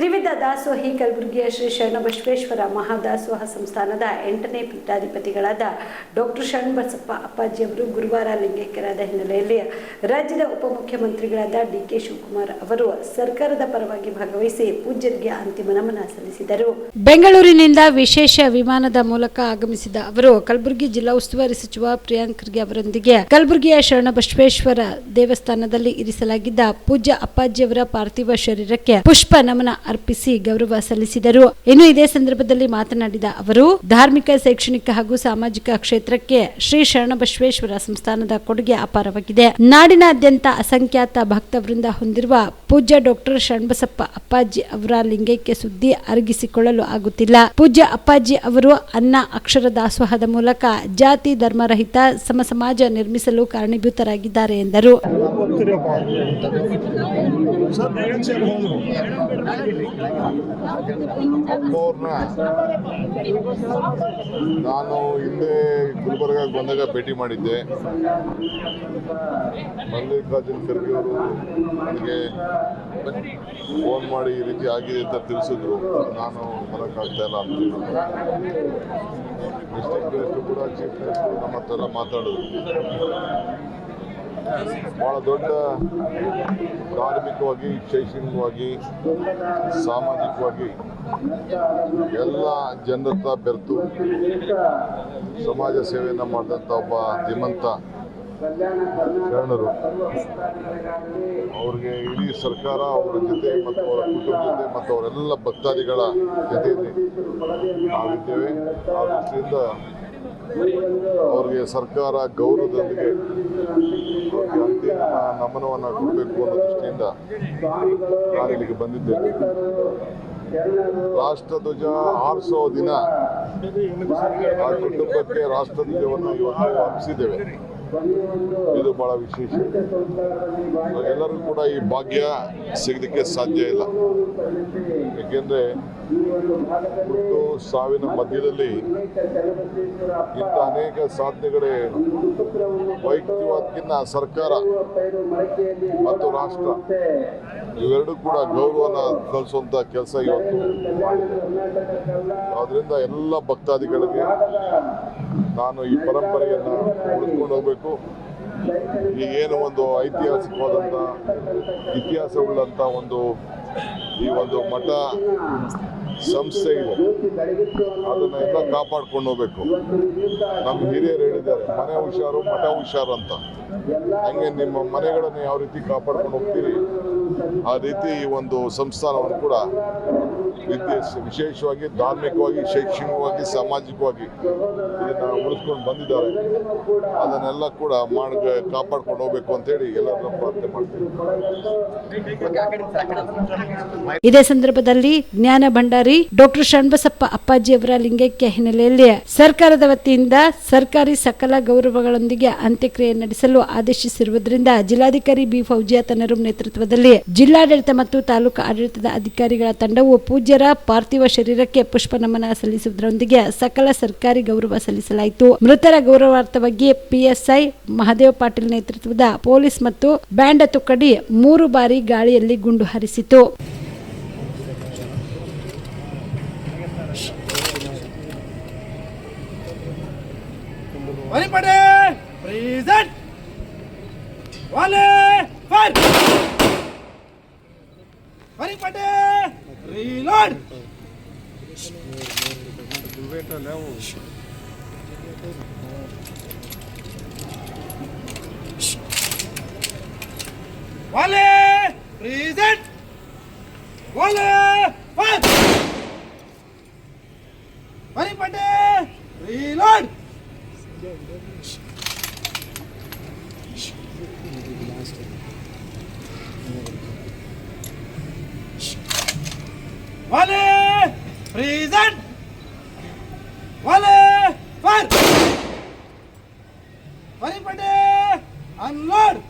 ತ್ರಿವಿಧ ದಾಸೋಹಿ ಕಲಬುರಗಿಯ ಶ್ರೀ ಶರಣ ಬಸವೇಶ್ವರ ಮಹಾದಾಸೋಹ ಸಂಸ್ಥಾನದ ಎಂಟನೇ ಪೀಠಾಧಿಪತಿಗಳಾದ ಡಾಕ್ಟರ್ ಶರಣಬಸಪ್ಪ ಅಪ್ಪಾಜಿಯವರು ಗುರುವಾರ ಲಿಂಗೈಕ್ಯರಾದ ಹಿನ್ನೆಲೆಯಲ್ಲಿ ರಾಜ್ಯದ ಉಪಮುಖ್ಯಮಂತ್ರಿಗಳಾದ ಡಿ ಕೆ ಶಿವಕುಮಾರ್ ಅವರು ಸರ್ಕಾರದ ಪರವಾಗಿ ಭಾಗವಹಿಸಿ ಪೂಜ್ಯರಿಗೆ ಅಂತಿಮ ನಮನ ಸಲ್ಲಿಸಿದರು. ಬೆಂಗಳೂರಿನಿಂದ ವಿಶೇಷ ವಿಮಾನದ ಮೂಲಕ ಆಗಮಿಸಿದ ಅವರು ಕಲಬುರಗಿ ಜಿಲ್ಲಾ ಉಸ್ತುವಾರಿ ಸಚಿವ ಪ್ರಿಯಾಂಕ್ ಖರ್ಗೆ ಅವರೊಂದಿಗೆ ಕಲಬುರಗಿಯ ಶರಣಬಸವೇಶ್ವರ ದೇವಸ್ಥಾನದಲ್ಲಿ ಇರಿಸಲಾಗಿದ್ದ ಪೂಜ್ಯ ಅಪ್ಪಾಜಿಯವರ ಪಾರ್ಥಿವ ಶರೀರಕ್ಕೆ ಪುಷ್ಪ ನಮನ ಅರ್ಪಿಸಿ ಗೌರವ ಸಲ್ಲಿಸಿದರು. ಇನ್ನು ಇದೇ ಸಂದರ್ಭದಲ್ಲಿ ಮಾತನಾಡಿದ ಅವರು, ಧಾರ್ಮಿಕ, ಶೈಕ್ಷಣಿಕ ಹಾಗೂ ಸಾಮಾಜಿಕ ಕ್ಷೇತ್ರಕ್ಕೆ ಶ್ರೀ ಶರಣಬಸವೇಶ್ವರ ಸಂಸ್ಥಾನದ ಕೊಡುಗೆ ಅಪಾರವಾಗಿದೆ. ನಾಡಿನಾದ್ಯಂತ ಅಸಂಖ್ಯಾತ ಭಕ್ತ ವೃಂದ ಹೊಂದಿರುವ ಪೂಜ್ಯ ಡಾಕ್ಟರ್ ಶರಣಬಸಪ್ಪ ಅಪ್ಪಾಜಿ ಅವರ ಲಿಂಗೈಕ್ಯ ಸುದ್ದಿ ಅರಗಿಸಿಕೊಳ್ಳಲು ಆಗುತ್ತಿಲ್ಲ. ಪೂಜ್ಯ ಅಪ್ಪಾಜಿ ಅವರು ಅನ್ನ, ಅಕ್ಷರ ದಾಸೋಹದ ಮೂಲಕ ಜಾತಿ ಧರ್ಮರಹಿತ ಸಮ ಸಮಾಜ ನಿರ್ಮಿಸಲು ಕಾರಣೀಭೂತರಾಗಿದ್ದಾರೆ ಎಂದರು. ಅವ್ರನ್ನ ನಾನು ಹಿಂದೆ ಗುಲ್ಬರ್ಗಾಗೆ ಬಂದಾಗ ಭೇಟಿ ಮಾಡಿದ್ದೆ. ಮಲ್ಲಿಕಾರ್ಜುನ್ ಖರ್ಗೆ ಅವರು ನನಗೆ ಫೋನ್ ಮಾಡಿ ಈ ರೀತಿ ಆಗಿದೆ ಅಂತ ತಿಳಿಸಿದ್ರು. ನಾನು ಬರೋಕ್ಕಾಗ್ತಾ ಇಲ್ಲ ಅಂತ ಡಿಸ್ಟಿಕ್ ಮಿನಿಸ್ಟರ್ ಕೂಡ ಚೀಫ್ ಮಿನಿಸ್ಟರ್ ನಮ್ಮ ಹತ್ರ ಮಾತಾಡಿದ್ರು. ಬಹಳ ದೊಡ್ಡ ಧಾರ್ಮಿಕವಾಗಿ, ಶೈಕ್ಷಣಿಕವಾಗಿ, ಸಾಮಾಜಿಕವಾಗಿ ಎಲ್ಲ ಜನರತ್ರ ಬೆರೆತು ಸಮಾಜ ಸೇವೆಯನ್ನು ಮಾಡಿದಂಥ ಒಬ್ಬ ಧೀಮಂತ ಶರಣರು. ಅವ್ರಿಗೆ ಇಡೀ ಸರ್ಕಾರ ಅವರ ಜೊತೆ ಮತ್ತು ಅವರ ಕುಟುಂಬ ಜೊತೆ ಮತ್ತು ಅವರೆಲ್ಲ ಭಕ್ತಾದಿಗಳ ಜೊತೆಯಲ್ಲಿ ನಾವಿದ್ದೇವೆ ಆ ದೃಷ್ಟಿಯಿಂದ ಅವ್ರಿಗೆ ಸರ್ಕಾರ ಗೌರವದೊಂದಿಗೆ ಅಂತಿಮ ನಮನವನ್ನು ಕೊಡಬೇಕು ಅನ್ನೋ ದೃಷ್ಟಿಯಿಂದ ನಾನು ಇಲ್ಲಿಗೆ ಬಂದಿದ್ದೇನೆ ರಾಷ್ಟ್ರಧ್ವಜ ಆರಿಸೋ ದಿನ ಆ ಕುಟುಂಬಕ್ಕೆ ರಾಷ್ಟ್ರಧ್ವಜವನ್ನು ಇವತ್ತು ಅರ್ಪಿಸಿದ್ದೇವೆ ಇದು ಬಹಳ ವಿಶೇಷ. ಎಲ್ಲರಿಗೂ ಕೂಡ ಈ ಭಾಗ್ಯ ಸಿಗಲಿಕ್ಕೆ ಸಾಧ್ಯ ಇಲ್ಲ. ಏಕೆಂದ್ರೆ ಹುಟ್ಟು ಸಾವಿನ ಮಧ್ಯದಲ್ಲಿ ಇಂಥ ಅನೇಕ ಸಾಧ್ಯಗಳೇ ವೈಯಕ್ತಿಕವಾದಕ್ಕಿಂತ ಸರ್ಕಾರ ಮತ್ತು ರಾಷ್ಟ್ರ ಇವೆರಡೂ ಕೂಡ ಗೌರವನ ಕಲಿಸುವಂತ ಕೆಲಸ ಇವತ್ತು. ಆದ್ರಿಂದ ಎಲ್ಲ ಭಕ್ತಾದಿಗಳಿಗೆ ನಾನು ಈ ಪರಂಪರೆಯನ್ನು ಉಳಿಸ್ಕೊಂಡು ಹೋಗ್ಬೇಕು. ಈ ಏನು ಒಂದು ಐತಿಹಾಸಿಕವಾದಂಥ ಇತಿಹಾಸವುಳ್ಳಂಥ ಒಂದು ಈ ಒಂದು ಮಠ ಸಂಸ್ಥೆ ಇದೆ ಅದನ್ನ ಎಲ್ಲ ಕಾಪಾಡ್ಕೊಂಡು ಹೋಗ್ಬೇಕು. ನಮ್ಮ ಹಿರಿಯರು ಹೇಳಿದ್ದಾರೆ, ಮನೆ ಹುಷಾರು, ಮಠ ಹುಷಾರು ಅಂತ. ಹಂಗೆ ನಿಮ್ಮ ಮನೆಗಳನ್ನು ಯಾವ ರೀತಿ ಕಾಪಾಡ್ಕೊಂಡು ಹೋಗ್ತೀರಿ? ಆ ರೀತಿ ಈ ಒಂದು ಸಂಸ್ಥಾನವನ್ನು ಕೂಡ ವಿದ್ಯೆ ವಿಶೇಷವಾಗಿ ಧಾರ್ಮಿಕವಾಗಿ, ಶೈಕ್ಷಣಿಕವಾಗಿ, ಸಾಮಾಜಿಕವಾಗಿ ಇದನ್ನ ಉಳಿಸ್ಕೊಂಡು ಬಂದಿದ್ದಾರೆ. ಅದನ್ನೆಲ್ಲ ಕೂಡ ಮಾಡ, ಕಾಪಾಡ್ಕೊಂಡು ಹೋಗ್ಬೇಕು ಅಂತೇಳಿ ಎಲ್ಲರನ್ನ ಪ್ರಾರ್ಥನೆ ಮಾಡ್ತೀವಿ ಇದೇ ಸಂದರ್ಭದಲ್ಲಿ ಜ್ಞಾನ ಭಂಡಾರಿ ಡಾಕ್ಟರ್ ಶಣ್ಬಸಪ್ಪ ಅಪ್ಪಾಜಿ ಅವರ ಲಿಂಗೈಕ್ಯ ಹಿನ್ನೆಲೆಯಲ್ಲಿ ಸರ್ಕಾರದ ವತಿಯಿಂದ ಸರ್ಕಾರಿ ಸಕಲ ಗೌರವಗಳೊಂದಿಗೆ ಅಂತ್ಯಕ್ರಿಯೆ ನಡೆಸಲು ಆದೇಶಿಸಿರುವುದರಿಂದ ಜಿಲ್ಲಾಧಿಕಾರಿ ಬಿ ಫೌಜಿಯಾ ತನರು ನೇತೃತ್ವದಲ್ಲಿ ಜಿಲ್ಲಾಡಳಿತ ಮತ್ತು ತಾಲೂಕು ಆಡಳಿತದ ಅಧಿಕಾರಿಗಳ ತಂಡವು ಪೂಜ್ಯರ ಪಾರ್ಥಿವ ಶರೀರಕ್ಕೆ ಪುಷ್ಪ ನಮನ ಸಲ್ಲಿಸುವುದರೊಂದಿಗೆ ಸಕಲ ಸರ್ಕಾರಿ ಗೌರವ ಸಲ್ಲಿಸಲಾಯಿತು. ಮೃತರ ಗೌರವಾರ್ಥವಾಗಿ ಪಿಎಸ್ಐ ಮಹದೇವ್ ಪಾಟೀಲ್ ನೇತೃತ್ವದ ಪೊಲೀಸ್ ಮತ್ತು ಬ್ಯಾಂಡ್ ತುಕಡಿ ಮೂರು ಬಾರಿ ಗಾಳಿಯಲ್ಲಿ ಗುಂಡು ಹಾರಿಸಿತು Anybody? Puta, né? O... Vale! Present! Vale! Fire! Vale, Pate! Reload! Vale! Present! వరి పంటే అన్లోడ్.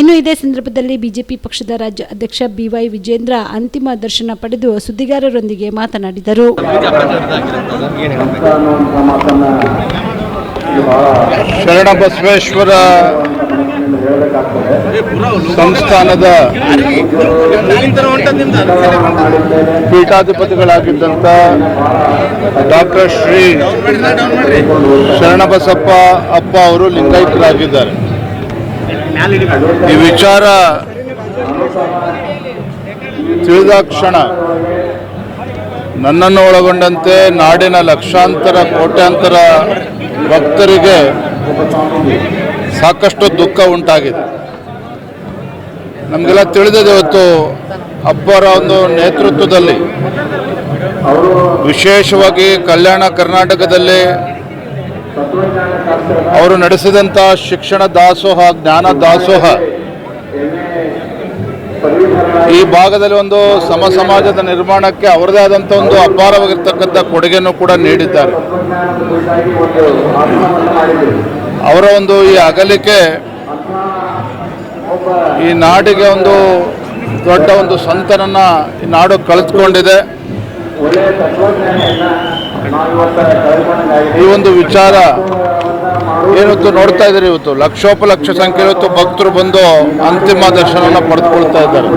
ಇನ್ನು ಇದೇ ಸಂದರ್ಭದಲ್ಲಿ ಬಿಜೆಪಿ ಪಕ್ಷದ ರಾಜ್ಯ ಅಧ್ಯಕ್ಷ ಬಿವೈ ವಿಜೇಂದ್ರ ಅಂತಿಮ ದರ್ಶನ ಪಡೆದು ಸುದ್ದಿಗಾರರೊಂದಿಗೆ ಮಾತನಾಡಿದರು. ಶರಣಬಸವೇಶ್ವರ ಸಂಸ್ಥಾನದ ಪೀಠಾಧಿಪತಿಗಳಾಗಿದ್ದಂಥ ಡಾಕ್ಟರ್ ಶ್ರೀ ಶರಣಬಸಪ್ಪ ಅಪ್ಪ ಅವರು ಲಿಂಗಾಯತರಾಗಿದ್ದಾರೆ. ಈ ವಿಚಾರ ತಿಳಿದಾಕ್ಷಣ ನನ್ನನ್ನು ಒಳಗೊಂಡಂತೆ ನಾಡಿನ ಲಕ್ಷಾಂತರ ಕೋಟ್ಯಾಂತರ ಭಕ್ತರಿಗೆ ಸಾಕಷ್ಟು ದುಃಖ ಉಂಟಾಗಿದೆ. ನಮಗೆಲ್ಲ ತಿಳಿದಿದೆ ಇವತ್ತು ಅಪ್ಪರ ಒಂದು ನೇತೃತ್ವದಲ್ಲಿ ವಿಶೇಷವಾಗಿ ಕಲ್ಯಾಣ ಕರ್ನಾಟಕದಲ್ಲಿ ಅವರು ನಡೆಸಿದಂಥ ಶಿಕ್ಷಣ ದಾಸೋಹ, ಜ್ಞಾನ ದಾಸೋಹ ಈ ಭಾಗದಲ್ಲಿ ಒಂದು ಸಮ ಸಮಾಜದ ನಿರ್ಮಾಣಕ್ಕೆ ಅವರದೇ ಆದಂಥ ಒಂದು ಅಪಾರವಾಗಿರ್ತಕ್ಕಂಥ ಕೊಡುಗೆಯನ್ನು ಕೂಡ ನೀಡಿದ್ದಾರೆ. ಅವರ ಒಂದು ಈ ಅಗಲಿಕೆ ಈ ನಾಡಿಗೆ ಒಂದು ದೊಡ್ಡ ಒಂದು ಸಂತನನ್ನ ಈ ನಾಡು ಕಳೆದುಕೊಂಡಿದೆ. ಈ ಒಂದು ವಿಚಾರ ಏನಿತ್ತು ನೋಡ್ತಾ ಇದ್ದಾರೆ ಇವತ್ತು? ಲಕ್ಷೋಪಲಕ್ಷ ಸಂಖ್ಯೆ ಇವತ್ತು ಭಕ್ತರು ಬಂದು ಅಂತಿಮ ದರ್ಶನವನ್ನು ಪಡೆದುಕೊಳ್ತಾ ಇದ್ದಾರೆ.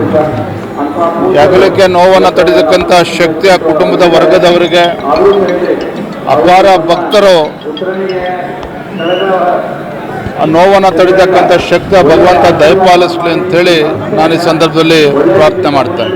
ಅಗಲಿಕೆ ನೋವನ್ನು ತಡೆದಕ್ಕಂಥ ಶಕ್ತಿ ಆ ಕುಟುಂಬದ ವರ್ಗದವರಿಗೆ ಅಪಾರ ಭಕ್ತರು ನೋವನ್ನು ತಡಿತಕ್ಕಂಥ ಶಕ್ತಿ ಭಗವಂತ ದಯಪಾಲಿಸಲಿ ಅಂತೇಳಿ ನಾನು ಈ ಸಂದರ್ಭದಲ್ಲಿ ಪ್ರಾರ್ಥನೆ ಮಾಡ್ತೇನೆ.